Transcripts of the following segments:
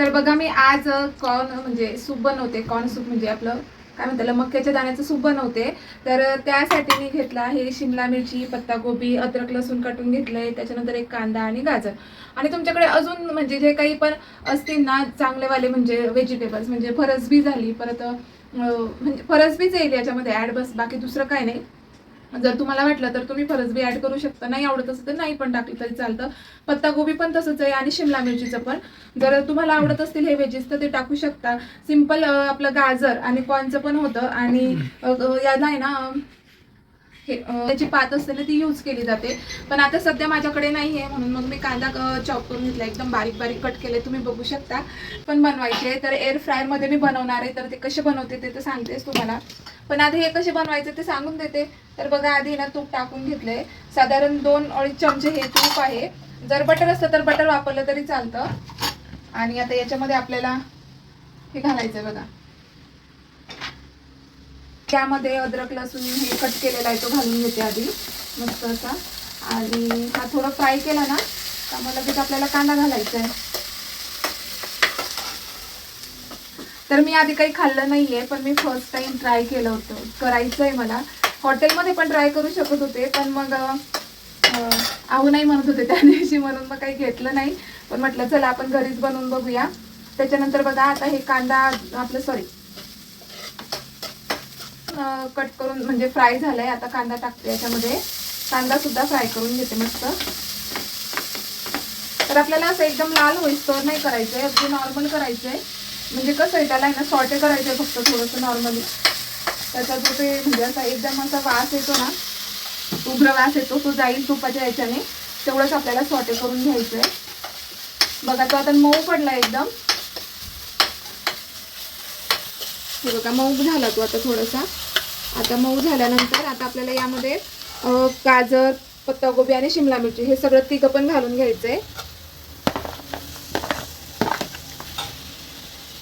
तर बघा मी आज कॉर्न म्हणजे सूप बनवते. कॉर्न सूप म्हणजे आपलं काय म्हणतात मक्याच्या दाण्याचं सूप बनवते. तर त्यासाठी मी घेतला आहे शिमला मिरची पत्ताकोबी अद्रक लसूण कटून घेतलंय. त्याच्यानंतर एक कांदा आणि गाजर. आणि तुमच्याकडे अजून म्हणजे जे काही पण असतील ना चांगलेवाले म्हणजे व्हेजिटेबल्स म्हणजे फरसबी झाली परत म्हणजे फरसबीच येईल याच्यामध्ये ॲड बस. बाकी दुसरं काय नाही. जर तुम्हाला वाटलं तर तुम्ही फरसबी ऍड करू शकता. नाही आवडत असेल तर नाही पण टाकली तरी चालतं. पत्ताकोबी पण तसंच आहे आणि शिमला मिरचीचं पण. जर तुम्हाला आवडत असतील हे वेजेस तर ते टाकू शकता. सिंपल आपलं गाजर आणि कॉर्नचं पण होतं आणि याला आहे ना हे त्याची पात असते ना ती यूज केली जाते. पण आता सध्या माझ्याकडे नाही आहे म्हणून मग मी कांदा चॉप करून घेतला. एकदम बारीक बारीक कट केले तुम्ही बघू शकता. पण बनवायचे तर एअर फ्रायरमध्ये मी बनवणार आहे. तर ते कसे बनवते ते तर सांगतेच तुम्हाला. पण आधी हे कसे बनवायचे ते सांगून देते. तर बघा आधी ना तूप टाकून घेतले साधारण दोन अडीच चमचे हे तूप आहे. जर बटर असतं तर बटर वापरलं तरी चालतं. आणि आता याच्यामध्ये आपल्याला हे घालायचं बघा. त्यामध्ये अद्रक लसूण हे कट केलेला आहे तो घालून घेते आधी. मस्त असा. आणि हा थोडा फ्राय केला ना त्यामुळे लगेच आपल्याला कांदा घालायचा आहे तर मी आधी काही खाल्लं नाहीये पण मी फर्स्ट टाइम ट्राय केलं होतं. करायचं आहे मला हॉटेलमध्ये पण ट्राय करू शकत होते पण मग आऊ नाही म्हणत होते त्या दिवशी म्हणून मग काही घेतलं नाही. पण म्हटलं चला आपण घरीच बनवून बघूया. त्याच्यानंतर बघा आता हे कांदा आपलं सॉरी कट करून म्हणजे फ्राय झालाय. आता कांदा टाकते याच्यामध्ये. कांदा सुद्धा फ्राय करून घेते मस्त. तर आपल्याला असं एकदम लाल होईस्तोर नाही करायचंय. अगदी नॉर्मल करायचंय. म्हणजे कसं आहे त्याला आहे ना सॉटे करायचं फक्त थोडंसं नॉर्मली त्याचा जो ते म्हणजे असा एकदम असा वास येतो ना उग्र वास येतो तो जाईल तुपाच्या याच्याने. तेवढंच आपल्याला सॉटे करून घ्यायचं आहे बघा तो आता मऊ पडला एकदम. हे बघा मऊ झाला तो आता थोडासा. आता मऊ झाल्यानंतर आता आपल्याला यामध्ये गाजर पत्ताकोबी आणि शिमला मिरची हे सगळं तिघं पण घालून घ्यायचं आहे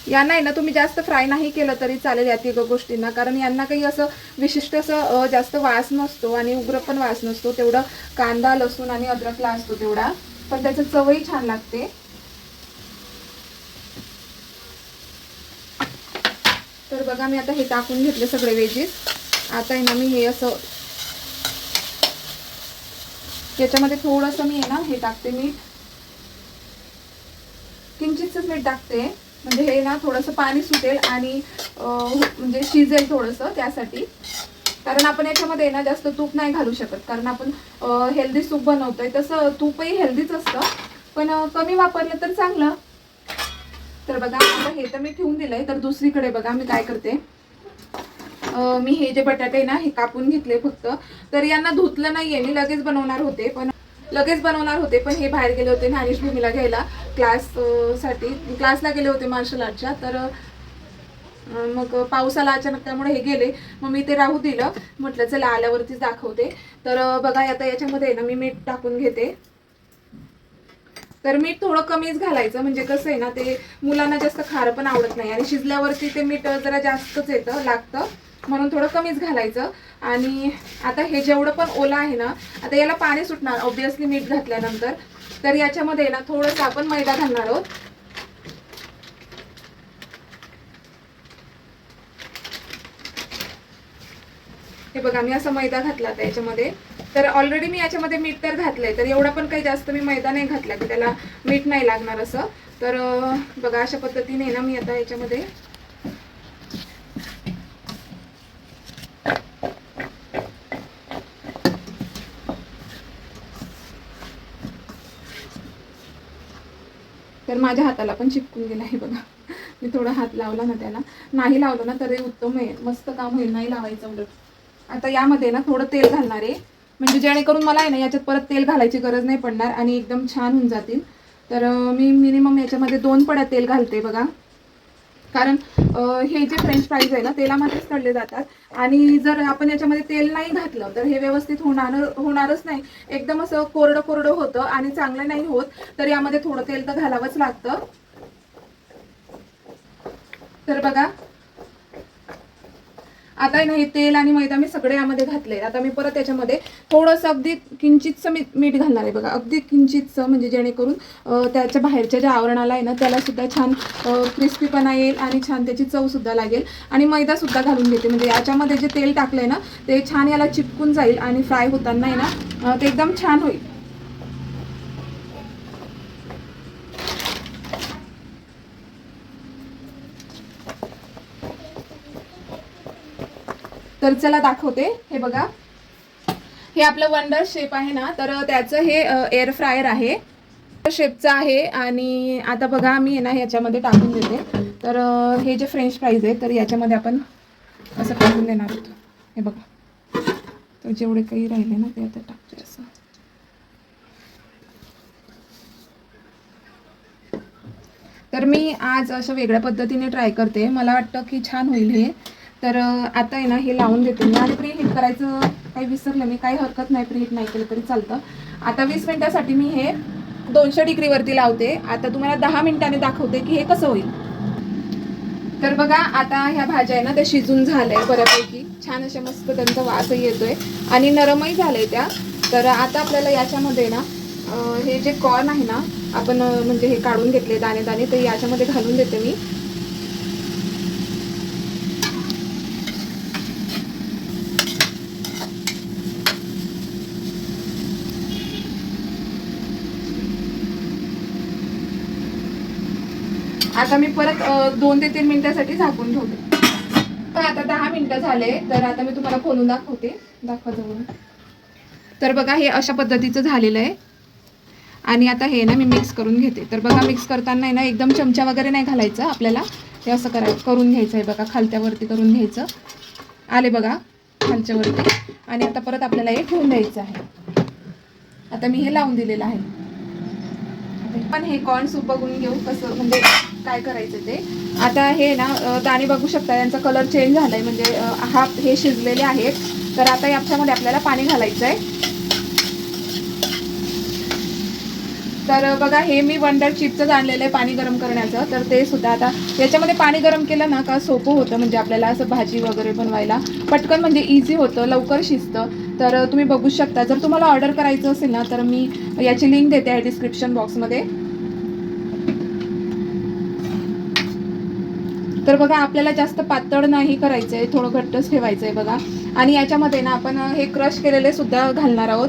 यांना आहे ना तुम्ही जास्त फ्राय नाही केलं तरी चालेल या तिघं गोष्टींना. कारण यांना काही असं विशिष्ट असं जास्त वास नसतो आणि उग्र पण वास नसतो. तेवढं कांदा लसूण आणि अद्रकला असतो तेवढा. पण त्याचं चवही छान लागते. तर बघा मी आता हे टाकून घेतले सगळे वेजीस आता आहे ना मी हे असं याच्यामध्ये थोडंसं मी आहे ना हे टाकते मीठ. किंचितच मीठ टाकते. म्हणजे हे ना थोडंसं पाणी सुटेल आणि म्हणजे शिजेल थोडंसं त्यासाठी. कारण आपण याच्यामध्ये ना जास्त तूप नाही घालू शकत. कारण आपण हेल्दी सूप बनवतोय. तसं तूपही हेल्दीच असतं. पण कमी वापरलं तर चांगलं. तर बघा आता हे तर मी ठेवून दिलंय. तर दुसरीकडे बघा मी काय करते. मी हे जे बटाटे ना हे कापून घेतले फक्त. तर यांना धुतलं नाहीये. मी लगेच बनवणार होते पण लगेच बनवणार होते पण हे बाहेर गेले होते ज्ञानेश भूमीला घ्यायला क्लाससाठी. क्लासला गेले होते मार्शल आर्टच्या तर मग पावसाला अचानक त्यामुळे हे गेले. मग मी ते राहू दिलं. म्हटलं चला आल्यावरतीच दाखवते. तर बघा आता याच्यामध्ये ना मी मीठ टाकून घेते. तर मीठ थोडं कमीच घालायचं. म्हणजे कसं आहे ना ते मुलांना जास्त खारं पण आवडत नाही. आणि शिजल्यावरती ते मीठ जरा जास्तच येतं लागतं. म्हणून थोडं कमीच घालायचं. आणि आता हे जेवढं पण ओलं आहे ना आता याला पाणी सुटणार ऑब्विसली मीठ घातल्यानंतर. तर याच्यामध्ये ना थोडंसं आपण मैदा घालणार आहोत. हे बघा मी असा मैदा घातला आता याच्यामध्ये. तर ऑलरेडी मी याच्यामध्ये मीठ तर घातलंय तर एवढा पण काही जास्त मी मैदा नाही घातला की त्याला मीठ नाही लागणार असं. तर बघा अशा पद्धतीने ना मी आता याच्यामध्ये माझ्या हाताला पण चिपकून गेला आहे बघा. मी थोडा हात लावला ना त्याला. नाही लावलं ना तरी उत्तम आहे. मस्त काम होईल. नाही लावायचं उलट आता यामध्ये ना थोडं तेल घालणार आहे. म्हणजे जेणेकरून मला आहे ना याच्यात परत तेल घालायची गरज नाही पडणार आणि एकदम छान होऊन जातील. तर मी मिनिमम याच्यामध्ये दोन पड्या तेल घालते बघा. कारण हे जे फ्रेंच फ्राईज आहे ना तेलामध्येच तळले जातात. आणि जर आपण याच्यामध्ये तेल नाही घातलं तर हे व्यवस्थित होणार होणारच नाही. एकदम असं कोरडं कोरडं होतं आणि चांगलं नाही होत तर यामध्ये थोडं तेल तर घालावंच लागतं. तर बघा आता नाही तेल आणि मैदा मी सगळे यामध्ये घातले. आता मी परत याच्यामध्ये थोडंसं अगदी किंचितचं मी मीठ घालणार आहे बघा. अगदी किंचितचं म्हणजे जेणेकरून त्याच्या बाहेरच्या ज्या आवरणाला आहे ना त्यालासुद्धा छान क्रिस्पीपणा येईल आणि छान त्याची चवसुद्धा लागेल. आणि मैदासुद्धा घालून घेते. म्हणजे याच्यामध्ये जे तेल टाकलं आहे ना ते छान याला चिपकून जाईल आणि फ्राय होताना आहे ना ते एकदम छान होईल. तर चला दाखवते. हे बघा. हे आपलं वंडर शेप आहे ना तर त्याचं हे एअर फ्रायर आहे. शेपचं आहे आणि आता बघा मी ना याच्यामध्ये टाकून देते. तर हे जे फ्रेंच फ्राईज आहे तर याच्यामध्ये आपण असं टाकून देणार होतो. हे बघा. तर जेवढे काही राहिले ना ते आता टाकते असं. तर मी आज असं वेगळ्या पद्धतीने ट्राय करते. मला वाटतं की छान होईल हे. तर आता आहे ना हे लावून देते मी. आणि प्रीहीट करायचं काही विसरलं मी. काही हरकत नाही प्रीहीट नाही केलं तरी चालतं. आता वीस मिनिटासाठी मी हे दोनशे डिग्रीवरती लावते. आता तुम्हाला दहा मिनिटाने दाखवते की हे कसं होईल. तर बघा आता ह्या भाज्या आहे ना त्या शिजून झाल्या बऱ्यापैकी. छान अशा मस्त त्यांचा वासही येतोय. आणि नरमही झालंय त्या. तर आता आपल्याला याच्यामध्ये ना हे जे कॉर्न आहे ना आपण म्हणजे हे काढून घेतले दाणे दाणे तर याच्यामध्ये घालून देते मी. आता मी परत दोन ते तीन मिनिटासाठी झाकून ठेवते. तर आता दहा मिनिटं झाले तर आता मी तुम्हाला खोलून दाखवते. दाखवा जवळ तर बघा हे अशा पद्धतीचं झालेलं आहे. आणि आता हे ना मी मिक्स करून घेते. तर बघा मिक्स करताना आहे ना एकदम चमचा वगैरे नाही घालायचं आपल्याला. हे असं कराय करून घ्यायचं आहे बघा खालत्यावरती करून घ्यायचं. आले बघा खालच्यावरती. आणि आता परत आपल्याला हे ठेवून द्यायचं आहे. आता मी हे लावून दिलेलं आहे. पण हे कॉर्न सूप बघून घेऊ कसं म्हणजे काय करायचं ते? आता हे ना दाणे बघू शकता यांचा कलर चेंज झालाय. म्हणजे हा हे शिजलेले आहेत. तर आता याच्यामध्ये आपल्याला पाणी घालायचं आहे तर बघा हे मी वंडर चिपचंच आणलेलं आहे पाणी गरम करण्याचं. तर ते सुद्धा आता याच्यामध्ये पाणी गरम केलं ना का सोपं होतं. म्हणजे आपल्याला असं भाजी वगैरे बनवायला. पटकन म्हणजे इझी होतं लवकर शिजतं. तर तुम्ही बघू शकता. जर तुम्हाला ऑर्डर करायचं असेल ना तर मी याची लिंक देते आहे डिस्क्रिप्शन बॉक्समध्ये तर बघा आपल्याला जास्त पातळ नाही करायचं आहे थोडं घट्टच ठेवायचं आहे बघा. आणि याच्यामध्ये ना आपण हे क्रश केलेले सुद्धा घालणार आहोत.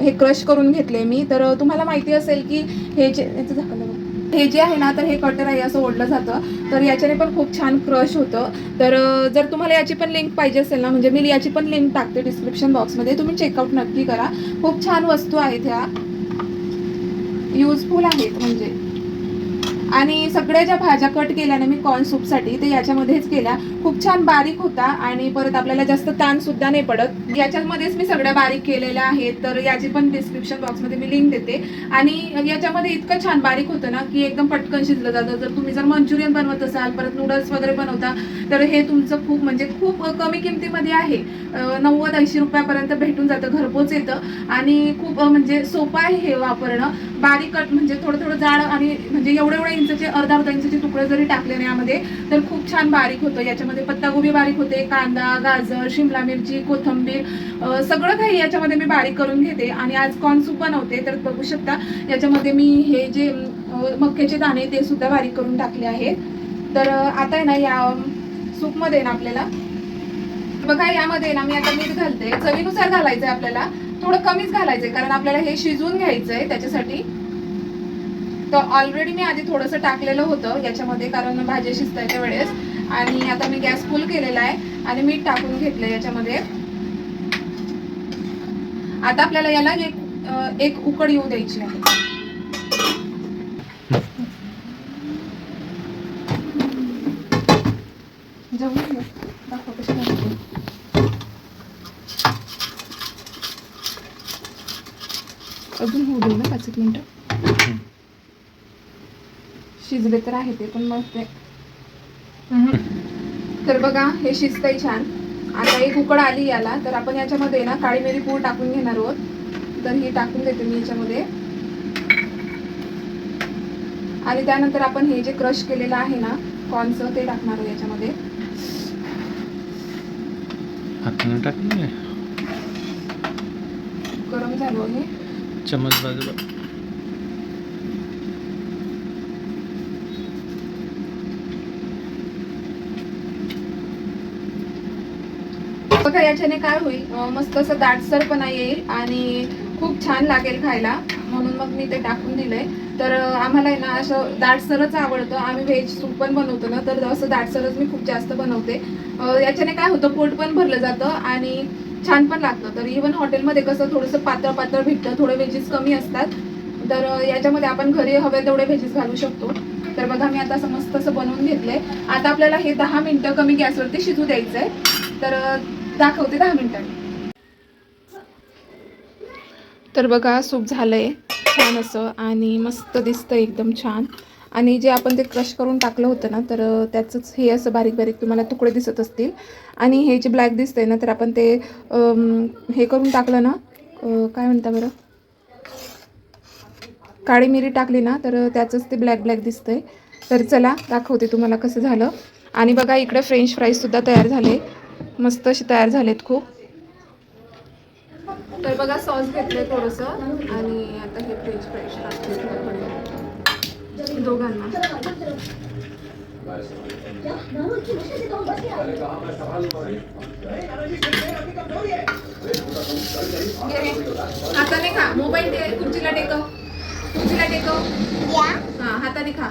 हे क्रश करून घेतले मी. तर तुम्हाला माहिती असेल की हे जे याचं झाकलं हे जे आहे ना तर हे कटर आहे असं ओढलं जातं. तर याच्याने पण खूप छान क्रश होतं. तर जर तुम्हाला याची पण लिंक पाहिजे असेल ना म्हणजे मी याची पण लिंक टाकते डिस्क्रिप्शन बॉक्समध्ये. तुम्ही चेकआउट नक्की करा. खूप छान वस्तू आहेत ह्या. युजफुल आहेत म्हणजे. आणि सगळ्या ज्या भाज्या कट केल्या ना मी कॉर्न सूपसाठी ते याच्यामध्येच केल्या. खूप छान बारीक होता आणि परत आपल्याला जास्त ताण सुद्धा नाही पडत. याच्यामध्येच मी सगळ्या बारीक केलेल्या आहेत तर याची पण डिस्क्रिप्शन बॉक्समध्ये मी लिंक देते. आणि याच्यामध्ये इतकं छान बारीक होतं ना की एकदम पटकन शिजलं जातं. जर तुम्ही जर मंचुरियन बनवत असाल परत नूडल्स वगैरे बनवता तर हे तुमचं खूप म्हणजे खूप कमी किमतीमध्ये आहे. नव्वद ऐंशी रुपयापर्यंत भेटून जातं घरपोच येतं. आणि खूप म्हणजे सोपं आहे हे वापरणं. बारीक कट म्हणजे थोडं थोडं जाड आणि म्हणजे एवढे एवढे इंचचे अर्धा अर्धा इंचचे तुकडे जरी टाकले ना यामध्ये तर खूप छान बारीक होतं. याच्यामध्ये पत्तागोबी बारीक होते कांदा गाजर शिमला मिरची कोथिंबीर सगळं काही याच्यामध्ये मी बारीक करून घेते. आणि आज कॉर्न सूप बनवते तर बघू शकता याच्यामध्ये मी हे जे मक्याचे दाणे ते सुद्धा बारीक करून टाकले आहेत. तर आता आहे ना या सूपमध्ये ना आपल्याला बघा यामध्ये ना मी आता मीठ घालते. चवीनुसार घालायचं आहे आपल्याला. थोडं कमीच घालायचंय कारण आपल्याला हे शिजवून घ्यायचंय त्याच्यासाठी. तर ऑलरेडी मी आधी थोडंसं टाकलेलं होतं याच्यामध्ये कारण भाजी शिजतायच्या वेळेस. आणि आता मी गॅस फुल केलेला आहे आणि मीठ टाकून घेतलं याच्यामध्ये. आता आपल्याला याला एक एक उकड येऊ द्यायची आहे जवळ ये. दाखव कशी बनवते. अजून होऊ देऊ ना पाच एक मिनिटं. शिजले तर आहे ते पण मग ते. तर बघा हे शिजतंय छान. आता एक उकड आली याला तर आपण याच्यामध्ये ना काळी मिरी पूड टाकून घेणार आहोत. तर ही टाकून देते मी याच्यामध्ये. आणि त्यानंतर आपण हे जे क्रश केलेलं आहे ना कॉर्नचं ते टाकणार आहोत याच्यामध्ये. गरम झालं हे चम्मच बाजूला. बघा याच्याने काय होईल? मस्त असं दाटसरपणा येईल आणि खूप छान लागेल खायला. म्हणून मग मी ते टाकून दिलंय. तर आम्हाला आहे ना असं दाटसरच आवडतं. आम्ही व्हेज सूप पण बनवतो ना तर असं दाटसरच मी खूप जास्त बनवते. याच्याने काय होतं पोट पण भरलं जातं आणि छान पण लागतं. तर इव्हन हॉटेलमध्ये कसं थोडंसं पातळ पातळ भेटतं थोडे व्हेजेस कमी असतात. तर याच्यामध्ये आपण घरी हवे तेवढे व्हेजेस घालू शकतो. तर बघा मी आता असं मस्त असं बनवून घेतलंय. आता आपल्याला हे दहा मिनिटं कमी गॅसवरती शिजू द्यायचं आहे तर दाखवते दहा मिनिटांनी तर बघा सूप झालंय. छान असं आणि मस्त दिसतं एकदम छान. आणि जे आपण ते क्रश करून टाकलं होतं ना तर त्याचंच हे असं बारीक बारीक तुम्हाला तुकडे दिसत असतील. आणि हे जे ब्लॅक दिसतं आहे ना तर आपण ते हे करून टाकलं ना काय म्हणता बरं? काळी मिरी टाकली ना तर त्याचंच ते ब्लॅक ब्लॅक दिसतं आहे तर चला दाखवते तुम्हाला कसं झालं. आणि बघा इकडे फ्रेंच फ्राईजसुद्धा तयार झाले. मस्त असे तयार झालेत खूप. तर बघा सॉस घेतलंय थोडंसं. आणि आता हे फ्रेंच फ्राईज टाकते. दोघांना. हाताने खा. मोबाईल दे खुर्चीला टेकव. खुर्चीला टेकव. हा हाताने खा.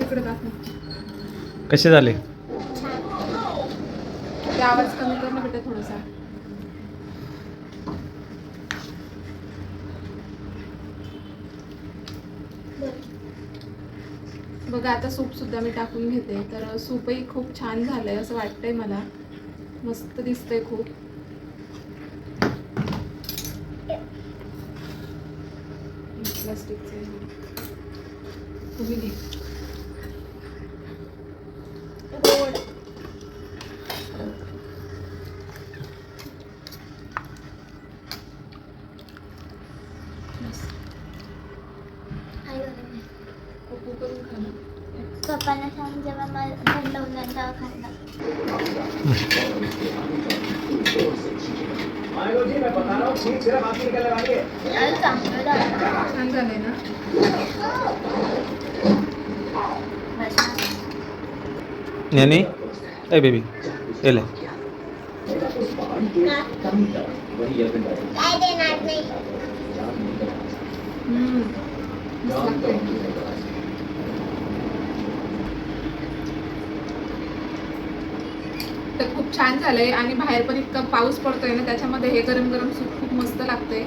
इकडे दाखव. कसे झाले? आवाज कमी कर ना बेटा थोडासा. बघा आता सूप सुद्धा मी टाकून घेते. तर सूपही खूप छान झालंय असं वाटतंय मला. मस्त दिसतंय खूप. प्लास्टिकचे तुम्ही घे बस. कोको करून खा ना. पप्पांना सांग जेव्हा मला थंड होऊन जाईल तेव्हा झालं. छान झालंय ना? ए बेबी येले काय देणार नाही हम्म. मस्त लागतंय. तर खूप छान झालंय आणि बाहेर पण इतका पाऊस पडतोय ना त्याच्यामध्ये हे गरम गरम सूप खूप मस्त लागतंय.